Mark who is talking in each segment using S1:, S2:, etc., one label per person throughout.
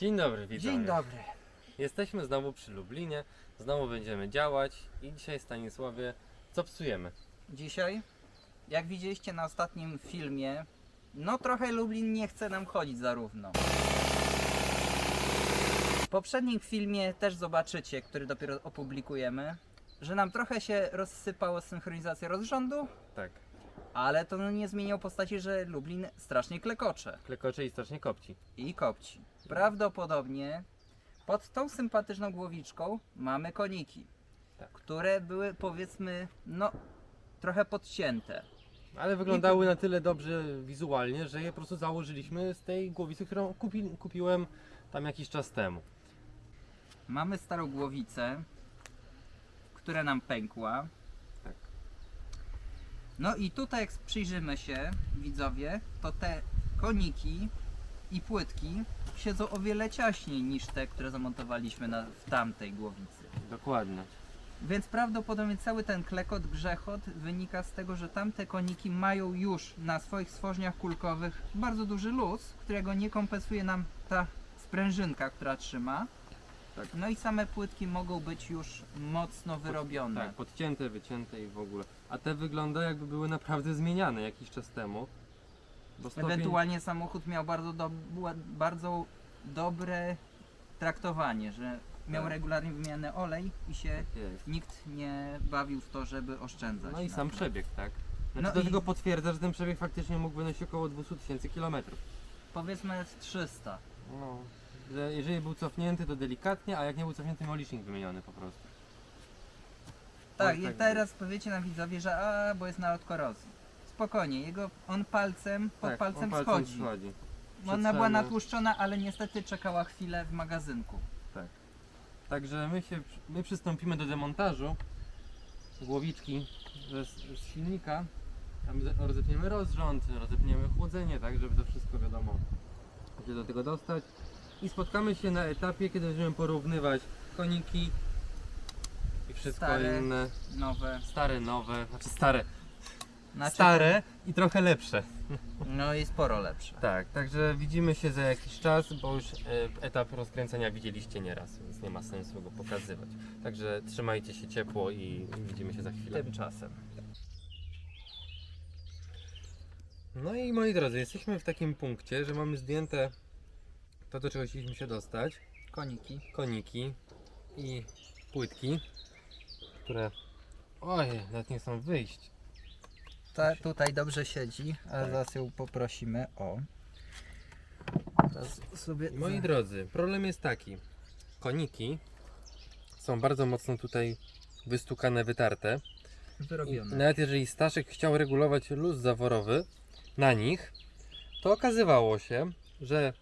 S1: Dzień dobry, widzowie.
S2: Dzień dobry.
S1: Jesteśmy znowu przy Lublinie, znowu będziemy działać i dzisiaj Stanisławie, co psujemy?
S2: Dzisiaj, jak widzieliście na ostatnim filmie, no trochę Lublin nie chce nam chodzić zarówno. W poprzednim filmie też zobaczycie, który dopiero opublikujemy, że nam trochę się rozsypała synchronizacja rozrządu,
S1: Tak,
S2: ale to nie zmieniło postaci, że Lublin strasznie klekocze
S1: klekocze i strasznie kopci.
S2: i kopci. Prawdopodobnie pod tą sympatyczną głowiczką mamy koniki,
S1: Tak.
S2: które były powiedzmy, no trochę podcięte.
S1: Ale wyglądały na tyle dobrze wizualnie, że je po prostu założyliśmy z tej głowicy, którą kupi, kupiłem tam jakiś czas temu.
S2: Mamy starą głowicę, która nam pękła. No i tutaj jak przyjrzymy się, widzowie, to te koniki i płytki siedzą o wiele ciaśniej niż te, które zamontowaliśmy na, w tamtej głowicy.
S1: Dokładnie.
S2: Więc prawdopodobnie cały ten klekot, grzechot wynika z tego, że tamte koniki mają już na swoich stworzeniach kulkowych bardzo duży luz, którego nie kompensuje nam ta sprężynka, która trzyma.
S1: Tak.
S2: No i same płytki mogą być już mocno wyrobione.
S1: Tak, podcięte, wycięte i w ogóle. A te wygląda jakby były naprawdę zmieniane jakiś czas temu. Bo stopień...
S2: Ewentualnie samochód miał bardzo, do, była- bardzo dobre traktowanie, że miał
S1: Tak.
S2: regularnie wymianę olej i się
S1: Tak jest.
S2: nikt nie bawił w to, żeby oszczędzać.
S1: No i
S2: na
S1: sam
S2: tym.
S1: przebieg, tak? Znaczy
S2: No
S1: do
S2: i-
S1: tego potwierdza, że ten przebieg faktycznie mógł wynosić około 200 tysięcy kilometrów.
S2: Powiedzmy z 300.
S1: No, że jeżeli był cofnięty, to delikatnie, a jak nie był cofnięty, miał licznik wymieniony po prostu.
S2: Tak, i
S1: tak
S2: teraz powiecie nam widzowie, że a, bo jest nalot korozji. Spokojnie, jego, on palcem, pod
S1: Tak,
S2: palcem
S1: on
S2: schodzi.
S1: schodzi.
S2: Ona była
S1: Przetrzemy.
S2: natłuszczona, ale niestety czekała chwilę w magazynku.
S1: Także my, się, my przystąpimy do demontażu głowiczki z, z silnika. Tam ze- rozepniemy rozrząd, rozepniemy chłodzenie, tak, żeby to wszystko wiadomo się do tego dostać. I spotkamy się na etapie, kiedy będziemy porównywać koniki i wszystko
S2: Stare.
S1: inne.
S2: Nowe.
S1: Stare, nowe, znaczy stare,
S2: Znaczy,
S1: stare i trochę lepsze.
S2: No i sporo lepsze.
S1: Tak, także widzimy się za jakiś czas, bo już e, etap rozkręcenia widzieliście nieraz, więc nie ma sensu go pokazywać. Także trzymajcie się ciepło i widzimy się za chwilę.
S2: Tymczasem.
S1: No i moi drodzy, jesteśmy w takim punkcie, że mamy zdjęte to, do czego chcieliśmy się dostać.
S2: Koniki.
S1: Koniki i płytki, które... Oj, nawet nie chcą wyjść.
S2: Ta tutaj dobrze siedzi, a
S1: Tak.
S2: zaraz ją poprosimy o. Teraz sobie.
S1: Moi drodzy, problem jest taki. Koniki są bardzo mocno tutaj wystukane, wytarte. I
S2: Wyrobione.
S1: nawet jeżeli Staszek chciał regulować luz zaworowy na nich, to okazywało się, że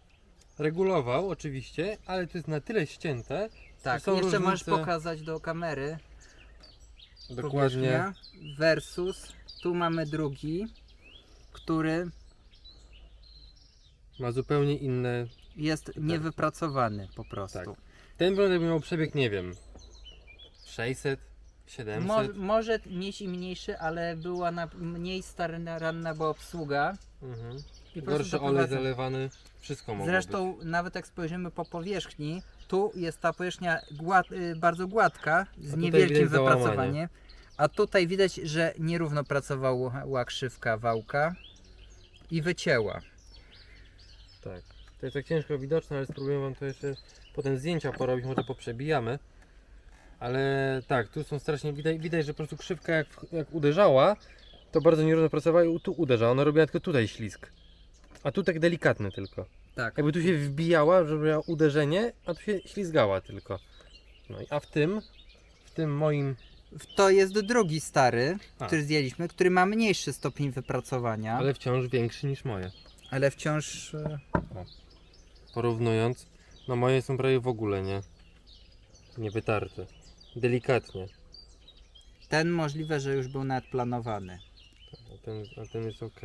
S1: regulował oczywiście, ale to jest na tyle ścięte,
S2: Tak,
S1: są
S2: jeszcze
S1: różnice-
S2: pokazać do kamery.
S1: dokładnie
S2: Versus. Tu mamy drugi, który
S1: ma zupełnie inne.
S2: jest niewypracowany po prostu.
S1: Tak. Ten jakby miał przebieg, nie wiem, 600, 700.
S2: Mo może mieć i mniejszy, ale była na mniej staranna była obsługa.
S1: Mhm.
S2: I
S1: Gorszy olej zalewany, wszystko mogło
S2: Zresztą
S1: być.
S2: nawet jak spojrzymy po powierzchni, tu jest ta powierzchnia gład, y, bardzo gładka, z
S1: tutaj
S2: niewielkim
S1: widać załamanie.
S2: wypracowaniem. A tutaj widać, że nierówno pracowała krzywka wałka i wycięła.
S1: Tak. To jest tak ciężko widoczne, ale spróbuję wam to jeszcze potem zdjęcia porobić, może poprzebijamy. Ale tak, tu są strasznie widać, widać że po prostu krzywka jak, jak uderzała, to bardzo nierówno pracowała i tu uderza. Ona robiła tylko tutaj ślizg. A tu tak delikatny tylko.
S2: Tak.
S1: Jakby tu się wbijała, żeby miała uderzenie, a tu się ślizgała tylko. No i a w tym, w tym moim
S2: To jest drugi stary,
S1: A.
S2: który zdjęliśmy, który ma mniejszy stopień wypracowania, ale,
S1: ale wciąż większy niż moje.
S2: wciąż e,
S1: Porównując, no moje są prawie w ogóle nie, nie wytarte. Delikatnie.
S2: ten możliwe, że już był nawet planowany.
S1: A ten, a ten jest ok.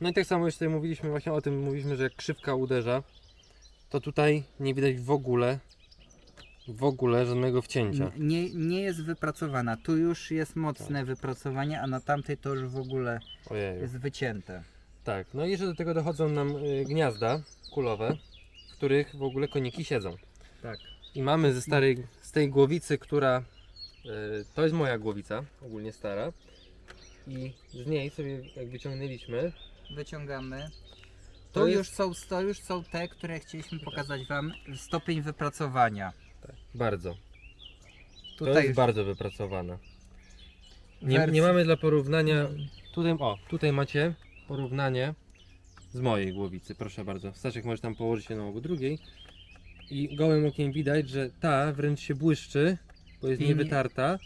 S1: No i tak samo już tutaj mówiliśmy właśnie o tym, mówiliśmy, że jak krzywka uderza, to tutaj nie widać w ogóle, w ogóle żadnego wcięcia.
S2: Nie, nie jest wypracowana. Tu już jest mocne
S1: Tak.
S2: wypracowanie, a na tamtej to już w ogóle
S1: Ojej.
S2: jest wycięte.
S1: Tak, no i jeszcze do tego dochodzą nam y, gniazda kulowe, w których w ogóle koniki siedzą.
S2: Tak.
S1: I mamy ze starej, z tej głowicy, która e, to jest moja głowica, ogólnie stara. I z niej sobie jak wyciągnęliśmy,
S2: Wyciągamy.
S1: To
S2: To,
S1: jest-
S2: już są, to już są te, które chcieliśmy pokazać Wam. Stopień wypracowania.
S1: tak, bardzo. To
S2: Tutaj
S1: jest bardzo wypracowane. Nie, nie mamy dla porównania. Tutaj, o, tutaj macie porównanie z mojej głowicy, proszę bardzo. Staszek możesz tam położyć jedną obok drugiej. I gołym okiem widać, że ta wręcz się błyszczy, bo jest
S2: I nie-
S1: niewytarta,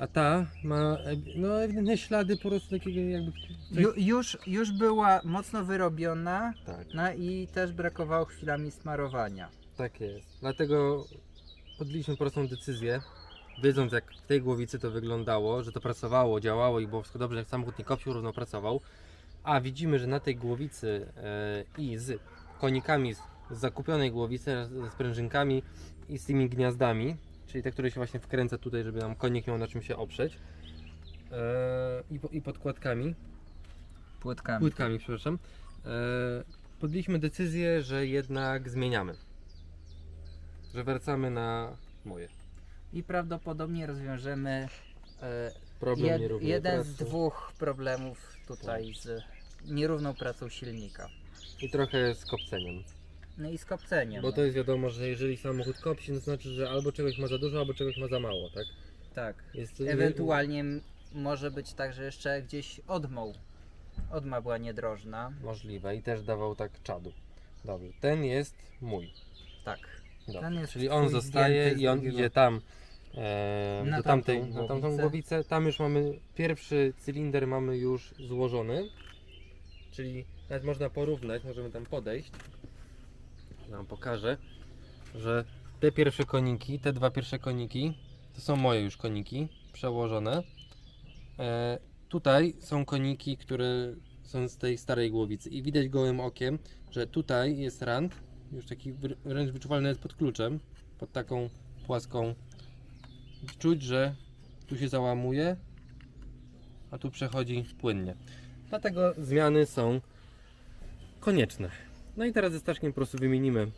S1: a ta ma no, ewidentnie ślady po prostu takiego jakby...
S2: Ju, już, już była mocno wyrobiona,
S1: Tak,
S2: no i też brakowało chwilami smarowania.
S1: tak jest. Dlatego podjęliśmy prostą decyzję, wiedząc jak w tej głowicy to wyglądało, że to pracowało, działało i było wszystko dobrze, jak samochód nie kopcił, równo pracował. A widzimy, że na tej głowicy e, i z konikami z, z zakupionej głowicy, ze sprężynkami i z tymi gniazdami, czyli te, które się właśnie wkręca tutaj, żeby nam konik miał na czym się oprzeć, e, i, i podkładkami,
S2: Płytkami.
S1: płytkami, przepraszam, e, podjęliśmy decyzję, że jednak zmieniamy. Że wracamy na moje.
S2: I prawdopodobnie rozwiążemy e,
S1: Problem
S2: jed, jeden z
S1: pracy.
S2: dwóch problemów tutaj z nierówną pracą silnika.
S1: I trochę z kopceniem.
S2: No i z kopceniem.
S1: Bo to jest wiadomo, że jeżeli samochód kopci, to znaczy, że albo czegoś ma za dużo, albo czegoś ma za mało, tak?
S2: Tak.
S1: Jest,
S2: Ewentualnie m- może być tak, że jeszcze gdzieś odmą. Odma była niedrożna.
S1: Możliwe i też dawał tak czadu. Dobrze, ten jest mój.
S2: Tak.
S1: Dobrze.
S2: Ten jest
S1: Czyli on
S2: twój
S1: zostaje
S2: zdjęty
S1: i on
S2: drugiego.
S1: idzie tam e,
S2: Na
S1: do
S2: tamtą
S1: tamtej, na tamtą
S2: głowicę.
S1: głowicę. Tam już mamy pierwszy cylinder mamy już złożony. Czyli nawet można porównać, możemy tam podejść. Wam pokażę, że te pierwsze koniki, te dwa pierwsze koniki, to są moje już koniki przełożone. E, tutaj są koniki, które są z tej starej głowicy i widać gołym okiem, że tutaj jest rand, już taki wr- wręcz wyczuwalny jest pod kluczem, pod taką płaską. Czuć, że tu się załamuje, a tu przechodzi płynnie. Dlatego zmiany są konieczne. No i teraz ze Staszkiem po prostu wymienimy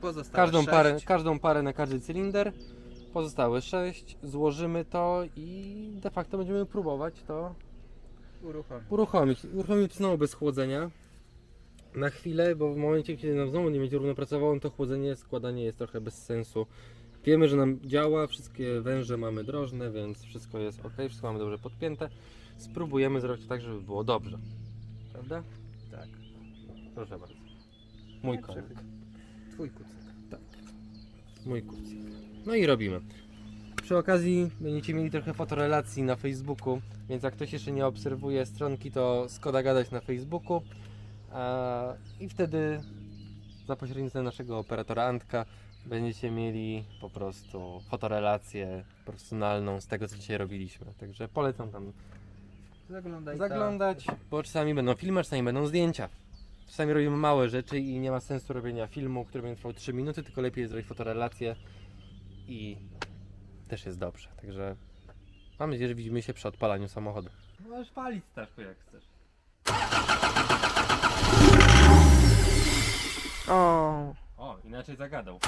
S2: Pozostałe
S1: każdą,
S2: sześć.
S1: parę, każdą parę na każdy cylinder. Pozostałe 6, złożymy to i de facto będziemy próbować to
S2: Uruchomić.
S1: uruchomić. Uruchomić znowu bez chłodzenia na chwilę, bo w momencie, kiedy nam znowu nie będzie równo pracowało, no to chłodzenie, składanie jest trochę bez sensu. Wiemy, że nam działa, wszystkie węże mamy drożne, więc wszystko jest ok, wszystko mamy dobrze podpięte. Spróbujemy zrobić to tak, żeby było dobrze. Prawda?
S2: Tak.
S1: Proszę bardzo. Mój
S2: Nie
S1: konik.
S2: Twój kucyk.
S1: Mój kucyk. No i robimy. Przy okazji będziecie mieli trochę fotorelacji na Facebooku, więc jak ktoś jeszcze nie obserwuje stronki, to Skoda gadać na Facebooku. A, I wtedy za pośrednictwem naszego operatora Antka będziecie mieli po prostu fotorelację profesjonalną z tego, co dzisiaj robiliśmy. Także polecam tam
S2: Zaglądaj.
S1: zaglądać, bo czasami będą filmy, czasami będą zdjęcia. Czasami robimy małe rzeczy i nie ma sensu robienia filmu, który będzie trwał 3 minuty, tylko lepiej jest zrobić fotorelację i też jest dobrze. Także mam nadzieję, że widzimy się przy odpalaniu samochodu. Możesz palić Staszku jak chcesz.
S2: O.
S1: O, inaczej zagadał.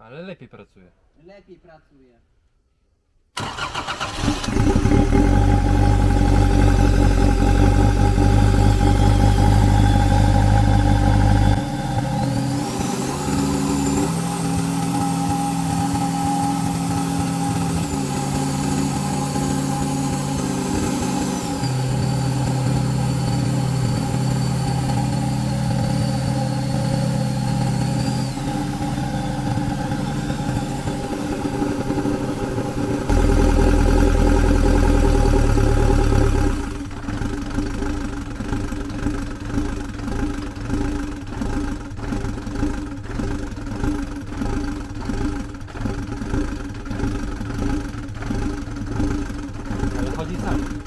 S1: Ale lepiej pracuje.
S2: Lepiej pracuje.
S1: Ale chodzi sam.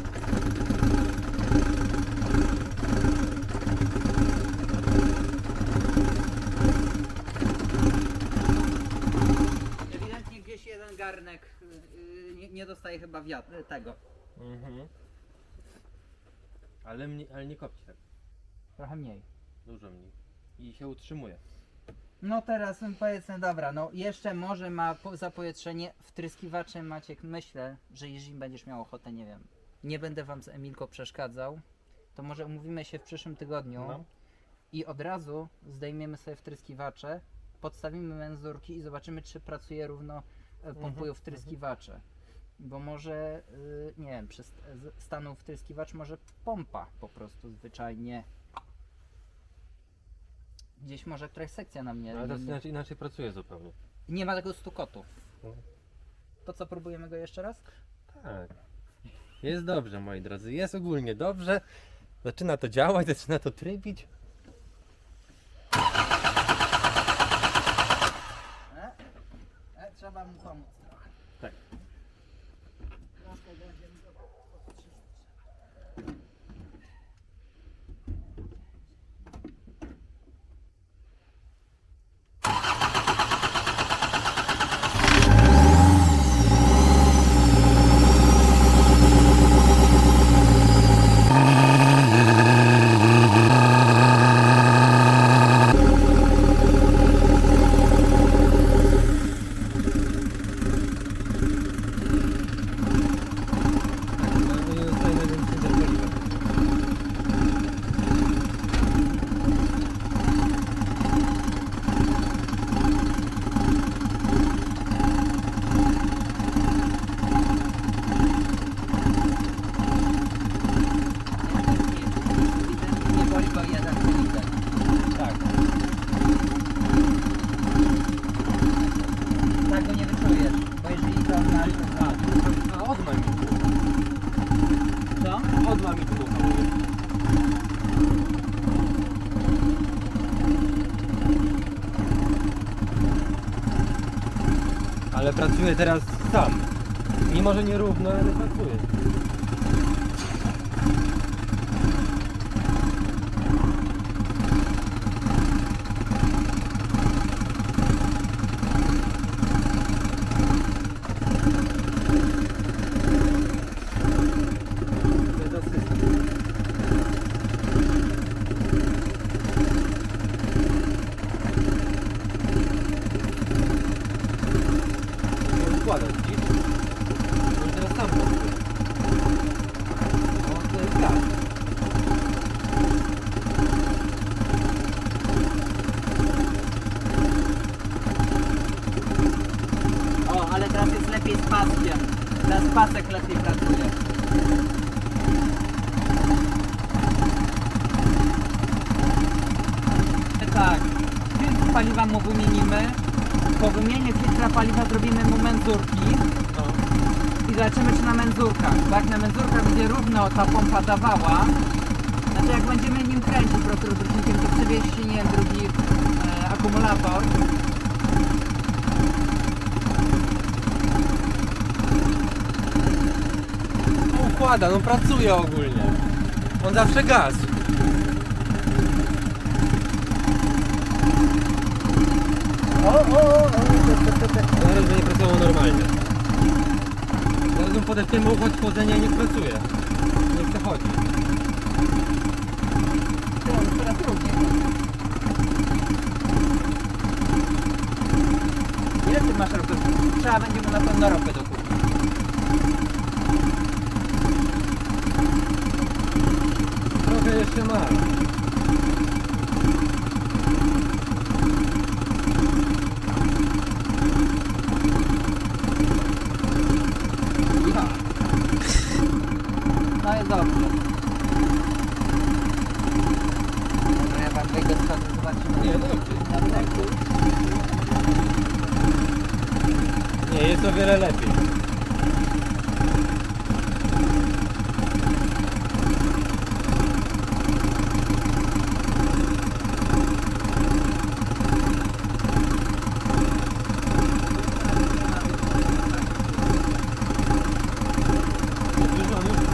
S2: Dostaje chyba wiatr, tego.
S1: Mhm. Ale, mnie, ale nie kopci tak.
S2: Trochę mniej.
S1: Dużo mniej. I się utrzymuje.
S2: No teraz powiedzmy, dobra, no jeszcze może ma po, zapowietrzenie wtryskiwacze Maciek, myślę, że jeżeli będziesz miał ochotę, nie wiem, nie będę wam z Emilką przeszkadzał, to może umówimy się w przyszłym tygodniu
S1: No.
S2: i od razu zdejmiemy sobie wtryskiwacze, podstawimy menzurki i zobaczymy, czy pracuje równo, e, pompują wtryskiwacze. Bo może, y, nie wiem, przy st- z- stanął wtryskiwacz, może pompa po prostu zwyczajnie. Gdzieś może któraś sekcja na mnie.
S1: Ale to inaczej, inaczej pracuje zupełnie.
S2: nie ma tego stukotu.
S1: No.
S2: To co, próbujemy go jeszcze raz?
S1: Tak. Jest dobrze, moi drodzy. Jest ogólnie dobrze. Zaczyna to działać, zaczyna to trybić.
S2: E? E, trzeba mu pomóc trochę.
S1: Tak.
S2: Troszkę będziemy go podtrzymać.
S1: Tak, no nie zostaje najwięcej do paliwa.
S2: Nie boli go jeden cylinder.
S1: Tak.
S2: Tak go nie wyczujesz, bo jeżeli to na...
S1: A, tu- a odma mi dmucha.
S2: Co?
S1: Odma mi dmucha, mówię. Ale pracuję teraz sam. Mimo, że nierówno, ale pracuję. To jest asysta. Nie układać, widzisz? On teraz sam pracuje. O, to jest gaz.
S2: O, ale teraz jest lepiej z paskiem. Teraz pasek lepiej pracuje. Tak, filtr paliwa mu wymienimy. Po wymianie filtra paliwa zrobimy mu menzurki
S1: No.
S2: i zobaczymy czy na menzurkach. Jak na menzurkach będzie równo ta pompa dawała, znaczy jak będziemy nim kręcić rozrusznikiem, to przywieźć, nie wiem, drugi e, akumulator.
S1: No układa, no pracuje ogólnie. On zawsze gaz.
S2: O, o, o, o.
S1: Zaraz będzie pracował normalnie. Zaraz mu podepniemy układ chłodzenia i nie pracuje. Nie chce chodzić.
S2: Coraz trudniej. Ile ty masz roków? Trzeba będzie mu na pewno ropę dokupić.
S1: Trochę jeszcze ma.
S2: Ja. No jest dobrze. Dobra, ja wam wejdę z chaty, zobaczymy.
S1: Nie, dobrze.
S2: Na wleku.
S1: Nie, jest o wiele lepiej. Już on już-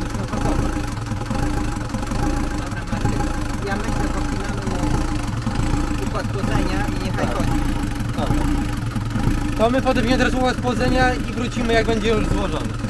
S1: już napakował.
S2: Dobra, Maciek. Ja myślę, popinamy mu układ chłodzenia i niechaj
S1: Tak.
S2: chodzi.
S1: Dobra. To my podejmiemy teraz chłodzenia i wrócimy jak będzie już złożony.